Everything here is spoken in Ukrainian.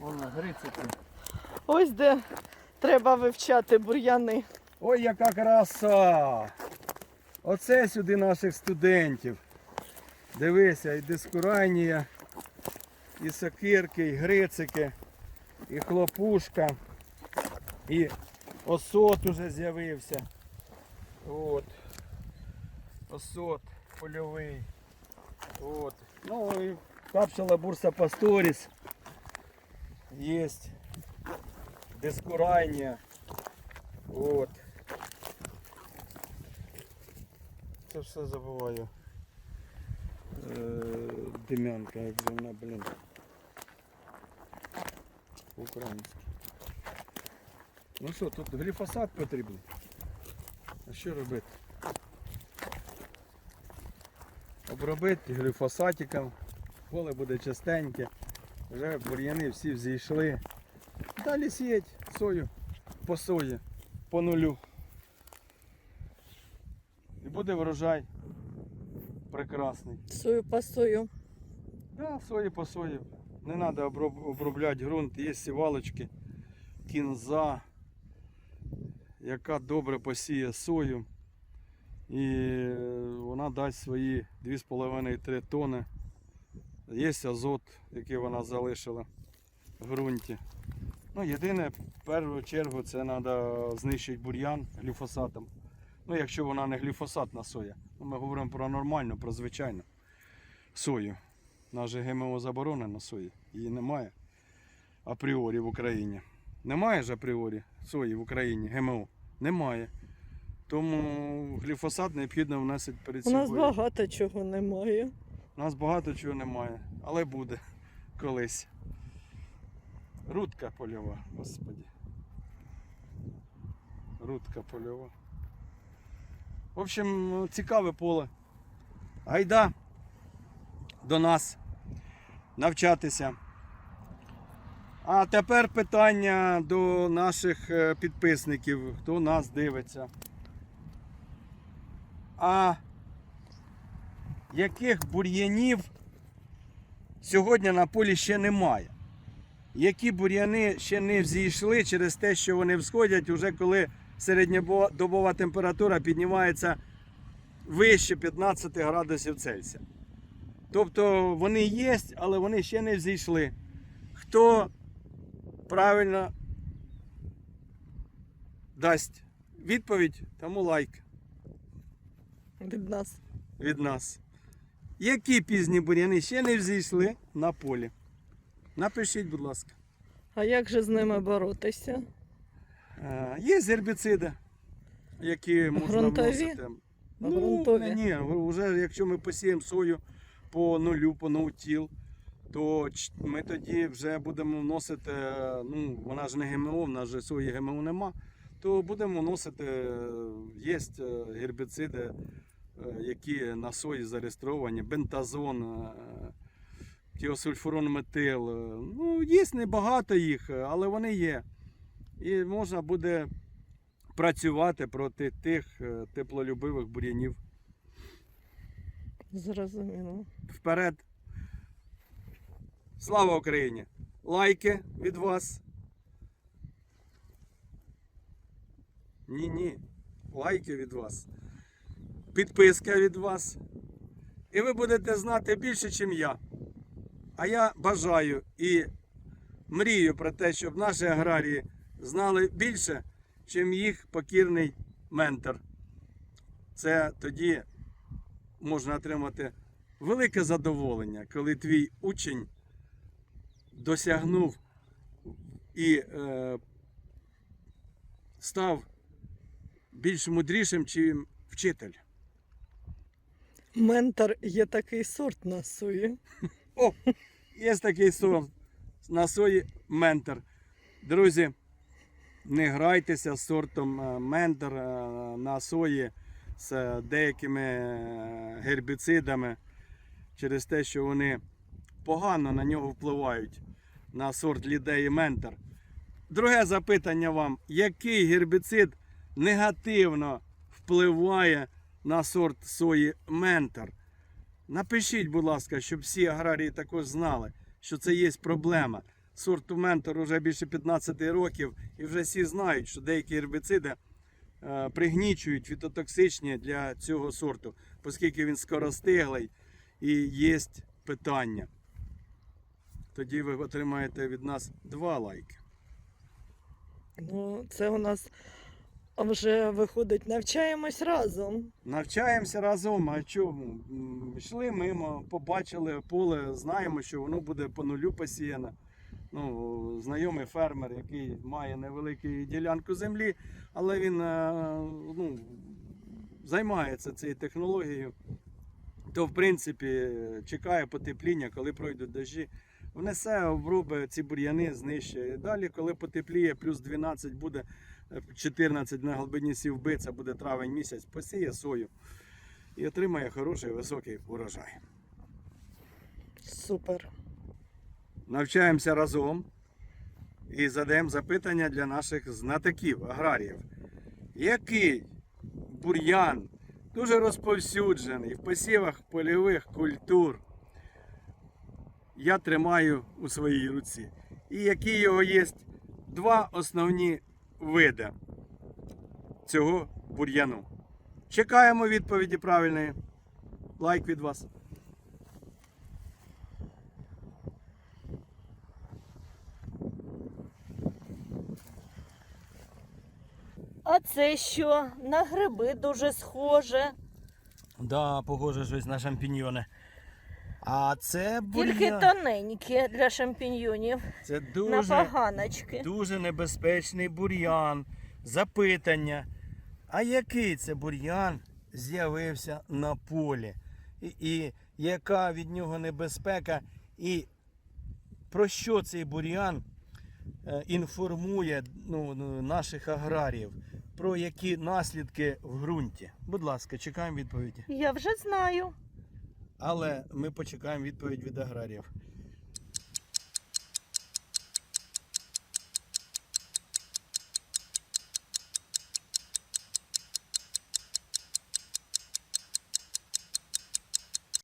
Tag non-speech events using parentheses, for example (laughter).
Вона грицики. Ось де треба вивчати бур'яни. Ой, яка краса! Оце сюди наших студентів. Дивися, і дискуранія, і сокирки, і грицики, і хлопушка, і осот уже з'явився. От. Осот польовий. От. Ну і капсула бурса пасторіс. Є. Дискуранія. От. Це все забуваю. Е, Дем'янка, як же вона, блін. Українська. Ну що, тут гліфосат потрібен. А що робити? Обробити гліфосатиком, поле буде чистеньке, вже бур'яни всі взійшли. Далі сіять сою по сої, по нулю. І буде врожай прекрасний. Сою пасою. Да, сої по сої. Не треба обробляти ґрунт, є сівалочки, кінза, яка добре посіє сою. І вона дасть свої 2,5-3 тони. Є азот, який вона залишила в ґрунті. Ну, єдине, в першу чергу, це треба знищити бур'ян гліфосатом. Ну, якщо вона не гліфосатна соя. Ну, ми говоримо про нормальну, про звичайну сою. У нас же ГМО заборонено сої. Її немає апріорі в Україні. Немає ж апріорі сої в Україні ГМО? Немає. Тому гліфосат необхідно вносити перед собою. У нас багато чого немає. У нас багато чого немає, але буде колись. Рудка польова, господі. Рудка польова. В общем, цікаве поле. Гайда до нас навчатися. А тепер питання до наших е, підписників, хто нас дивиться. А яких бур'янів сьогодні на полі ще немає? Які бур'яни ще не взійшли через те, що вони всходять, уже коли середньодобова температура піднімається вище 15 градусів Цельсія. Тобто вони є, але вони ще не взійшли. Хто правильно дасть відповідь, тому лайк Від нас. від нас. Які пізні бур'яни ще не взійшли на полі? Напишіть, будь ласка. А як же з ними боротися? Е, Є гербіциди, які можна Грунтові? вносити. Ну, грунтові? ні, вже якщо ми посіємо сою по нулю, по ноутіл, то ч- ми тоді вже будемо вносити, е, ну вона ж не ГМО, в нас же сої ГМО нема, то будемо вносити, є гербіциди, е, які на сої зареєстровані, бентазон, е, тіосульфурон метил. е, Ну, є небагато їх, е, але вони є. І можна буде працювати проти тих е, теплолюбивих бур'янів. Зрозуміло. Вперед. Слава Україні! Лайки від вас. Ні, ні. Лайки від вас. Підписка від вас. І ви будете знати більше, ніж я. А я бажаю і мрію про те, щоб наші аграрії знали більше, чим їх покірний ментор. Це тоді можна отримати велике задоволення, коли твій учень досягнув і е, став більш мудрішим, чим вчитель. Ментор є такий сорт на сої. (laughs) О, є такий сорт на сої ментор. Друзі, не грайтеся з сортом е, ментор е, на сої з деякими е, гербіцидами через те, що вони погано на нього впливають на сорт лідеї ментор. Друге запитання вам: який гербіцид негативно впливає на сорт сої ментор? Напишіть, будь ласка, щоб всі аграрії також знали, що це є проблема. Сорту ментор вже більше 15 років, і вже всі знають, що деякі гербіциди е, пригнічують фітотоксичні для цього сорту, оскільки він скоростиглий і є питання. Тоді ви отримаєте від нас два лайки. Ну, це у нас вже виходить, навчаємось разом. Навчаємося разом. А чому? Йшли мимо, побачили поле, знаємо, що воно буде по нулю посіяно. Ну, знайомий фермер, який має невелику ділянку землі, але він е, ну, займається цією технологією, то в принципі чекає потепління, коли пройдуть дощі. Внесе, обробить ці бур'яни, знищує. Далі, коли потепліє, плюс 12 буде, е, 14 на глибині сівби, це буде травень місяць, посіє сою і отримає хороший високий урожай. Супер. Навчаємося разом і задаємо запитання для наших знатоків, аграріїв. Який бур'ян дуже розповсюджений в посівах польових культур я тримаю у своїй руці? І які його є два основні види цього бур'яну? Чекаємо відповіді правильної. Лайк від вас. А це що? На гриби дуже схоже. Да, похоже щось на шампіньйони. А це Тільки тоненькі для шампіньйонів. Це На дуже, поганочки. дуже небезпечний бур'ян. Запитання. А який це бур'ян з'явився на полі? І, і яка від нього небезпека? І про що цей бур'ян е, інформує ну, ну, наших аграріїв? Про які наслідки в ґрунті? Будь ласка, чекаємо відповіді. Я вже знаю. Але ми почекаємо відповідь від аграріїв.